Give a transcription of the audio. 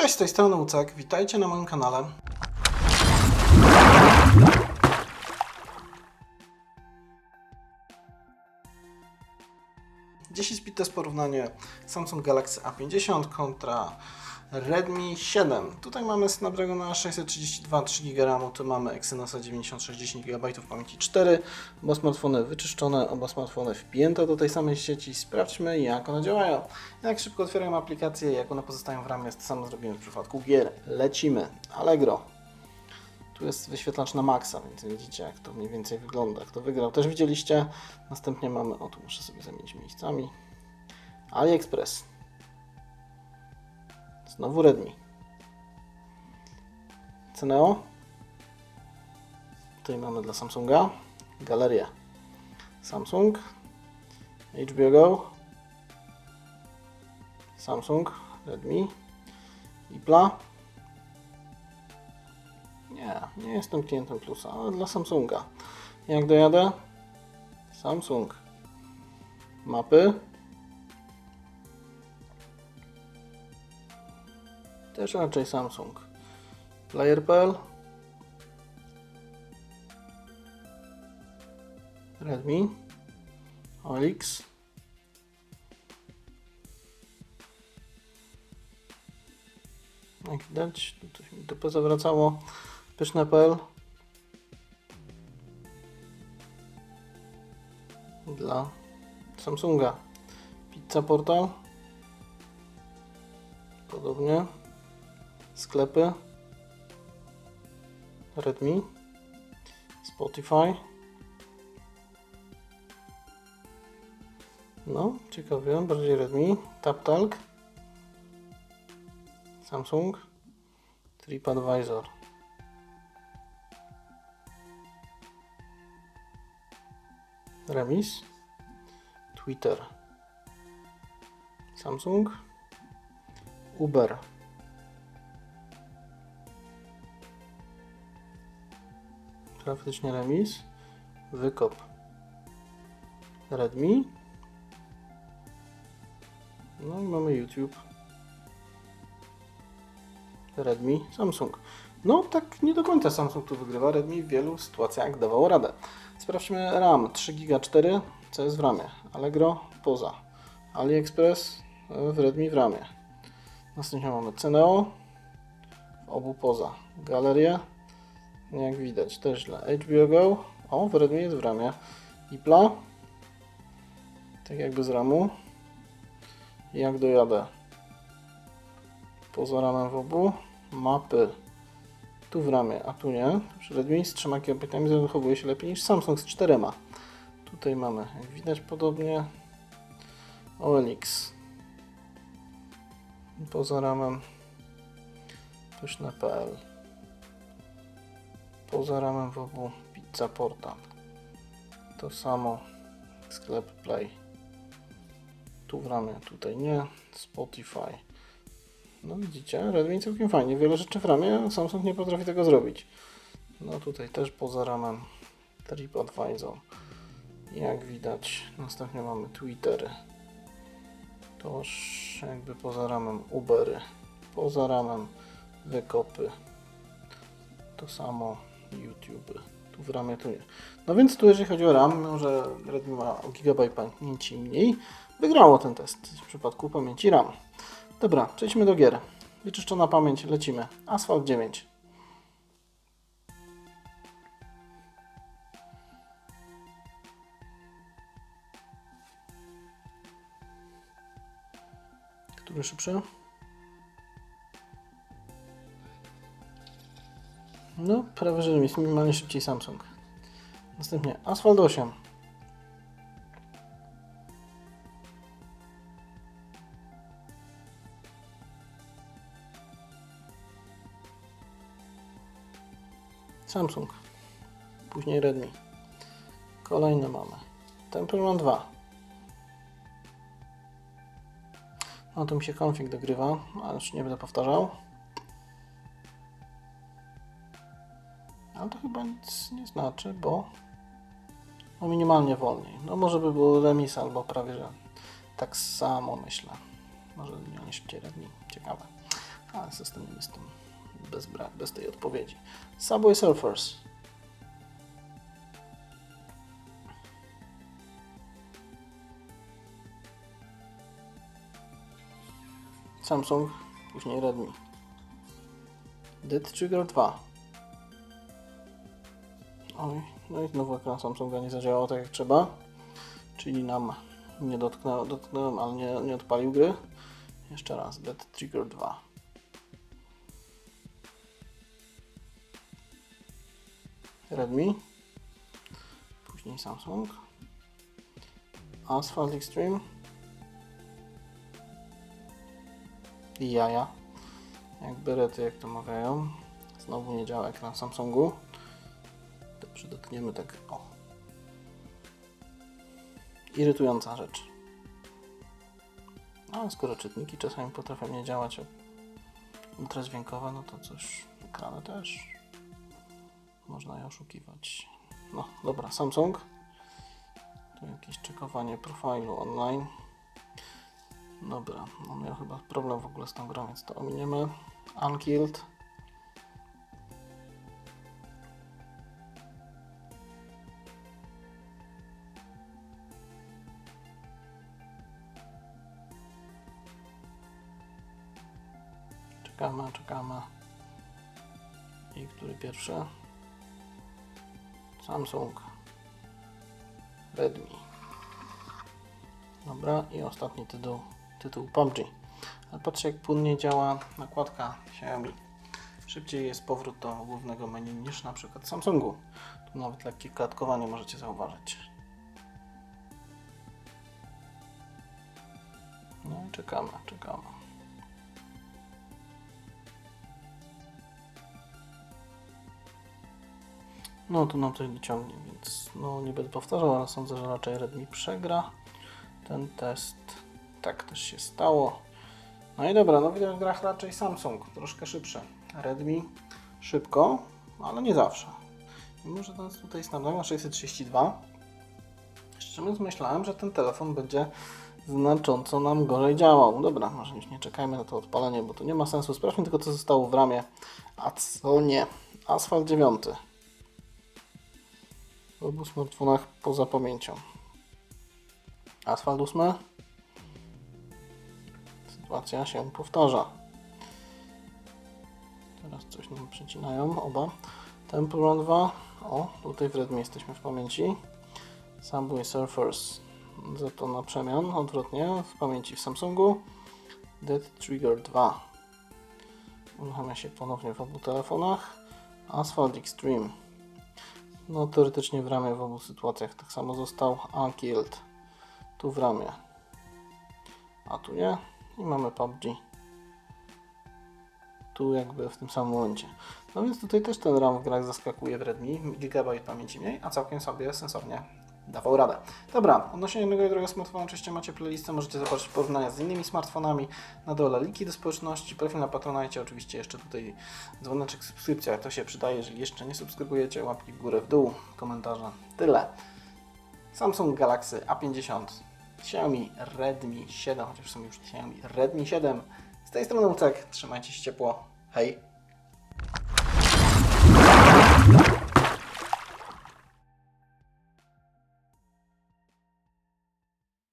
Cześć, z tej strony Ucek, witajcie na moim kanale. Dziś jest porównanie Samsung Galaxy A50 kontra Redmi 7. Tutaj mamy Snapdragona 632 3 GB tu mamy Exynosa 960 GB pamięci 4. Oba smartfony wyczyszczone, oba smartfony wpięte do tej samej sieci. Sprawdźmy jak one działają. Jak szybko otwierają aplikacje, jak one pozostają w ramie, to samo zrobimy w przypadku gier. Lecimy. Allegro. Tu jest wyświetlacz na maksa, więc widzicie jak to mniej więcej wygląda. Kto wygrał też widzieliście. Następnie mamy, o tu muszę sobie zamienić miejscami. AliExpress. Znowu Redmi. Ceneo. Tutaj mamy dla Samsunga. Galeria. Samsung. HBO Go. Samsung. Redmi. Ipla. Nie, nie jestem klientem Plusa, ale dla Samsunga. Jak dojadę? Samsung. Mapy. Też raczej Samsung. Player.pl. Redmi. OLX. Jak widać, coś mi dupę zawracało. Pyszne.pl dla Samsunga. Pizza Portal. Podobnie. Sklepy. Redmi. Spotify. No, ciekawie, bardziej Redmi. TapTalk. Samsung. TripAdvisor. Remis. Twitter. Samsung. Uber. Faktycznie remis. Wykop. Redmi. No i mamy YouTube. Redmi, Samsung. No tak nie do końca Samsung tu wygrywa. Redmi w wielu sytuacjach dawał radę. Sprawdźmy RAM 3 GB 4, co jest w ramie. Allegro poza. AliExpress w Redmi w ramie. Następnie mamy Ceneo w obu poza. Galeria jak widać też dla HBO Go. O, w Redmi jest w ramie. Ipla tak jakby z ramu. Jak dojadę poza ramem w obu. Mapy tu w ramie, a tu nie. Przy Redmi z trzema kilobajtami zachowuje się lepiej niż Samsung z czterema. Tutaj mamy, jak widać, podobnie OLX. Poza ramem pyszne.pl Poza ramem w obu Pizza Portal. To samo sklep Play. Tu w ramie, tutaj nie. Spotify. No widzicie, Redmi całkiem fajnie. Wiele rzeczy w ramie, Samsung nie potrafi tego zrobić. No tutaj też poza ramem TripAdvisor. Jak widać, następnie mamy Twittery. Toż jakby poza ramem Ubery. Poza ramem wykopy. To samo YouTube. Tu w ramie tu nie. No więc tu jeżeli chodzi o RAM, mimo że Redmi ma o gigabajt pamięci mniej, wygrało ten test w przypadku pamięci RAM. Dobra, przejdźmy do gier. Wyczyszczona pamięć, lecimy. Asphalt 9. Który szybszy? No, prawie że jest minimalnie szybciej Samsung. Następnie Asphalt 8. Samsung. Później Redmi. Kolejne mamy. Temple Run 2. No to mi się konfig dogrywa, ale już nie będę powtarzał. Ale to chyba nic nie znaczy, bo no minimalnie wolniej. No może by było remis albo prawie, że tak samo myślę. Może nie szybciej Redmi. Ciekawe. Ale zostaniemy z tym bez, brak, bez tej odpowiedzi. Subway Surfers. Samsung, później Redmi. Dead Trigger 2. Oj, no i znowu ekran Samsunga nie zadziałał tak jak trzeba. Czyli nam nie dotknął, dotknąłem, ale nie, nie odpalił gry. Jeszcze raz, Dead Trigger 2. Redmi. Później Samsung. Asphalt Extreme. I jaja. Jak berety, jak to mawiają. Znowu nie działa ekran Samsungu. Dobrze, dotkniemy tak. O. Irytująca rzecz. No, skoro czytniki czasami potrafią nie działać ultradźwiękowe, no to coś, ekrany też. Można je oszukiwać. No, dobra, Samsung. Tu jakieś czekowanie profilu online. Dobra, no miał chyba problem w ogóle z tą grą, więc to ominiemy. Unkilled. Czekamy, czekamy. I który pierwszy? Samsung. Redmi. Dobra, i ostatni tytuł, tytuł PUBG. Ale patrzcie jak płynnie działa nakładka Xiaomi. Szybciej jest powrót do głównego menu niż na przykład Samsungu. Tu nawet lekkie klatkowanie możecie zauważyć. No i czekamy, czekamy. No tu nam coś dociągnie, więc no nie będę powtarzał, ale sądzę, że raczej Redmi przegra ten test. Tak też się stało. No i dobra, no widać w grach raczej Samsung, troszkę szybsze. Redmi szybko, ale nie zawsze. Mimo, że ten tutaj Snapdragon 632, szczerze mówiąc myślałem, że ten telefon będzie znacząco nam gorzej działał. Dobra, może już nie czekajmy na to odpalenie, bo to nie ma sensu. Sprawdźmy tylko, co zostało w ramie, a co nie. Asfalt 9 w obu smartfonach poza pamięcią. Asfalt 8. Sytuacja się powtarza. Teraz coś nam przecinają oba. Temple Run 2. O, tutaj w Redmi jesteśmy w pamięci. Subway Surfers. Za to na przemian, odwrotnie, w pamięci w Samsungu. Dead Trigger 2. Uruchamia się ponownie w obu telefonach. Asphalt Extreme. No teoretycznie w ramię w obu sytuacjach tak samo został Unkilled. Tu w ramię. A tu nie. I mamy PUBG. Tu jakby w tym samym momencie. No więc tutaj też ten RAM w grach zaskakuje w Redmi. Gigabajt pamięci mniej, a całkiem sobie sensownie dawał radę. Dobra, odnośnie i drugiego smartfona oczywiście macie playlistę, możecie zobaczyć porównania z innymi smartfonami. Na dole linki do społeczności, profil na Patronite, oczywiście jeszcze tutaj dzwoneczek, subskrypcja, to się przydaje, jeżeli jeszcze nie subskrybujecie, łapki w górę, w dół, komentarze. Tyle. Samsung Galaxy A50, Xiaomi Redmi 7, chociaż sumie już Xiaomi Redmi 7. Z tej strony Ucek, trzymajcie się ciepło, hej!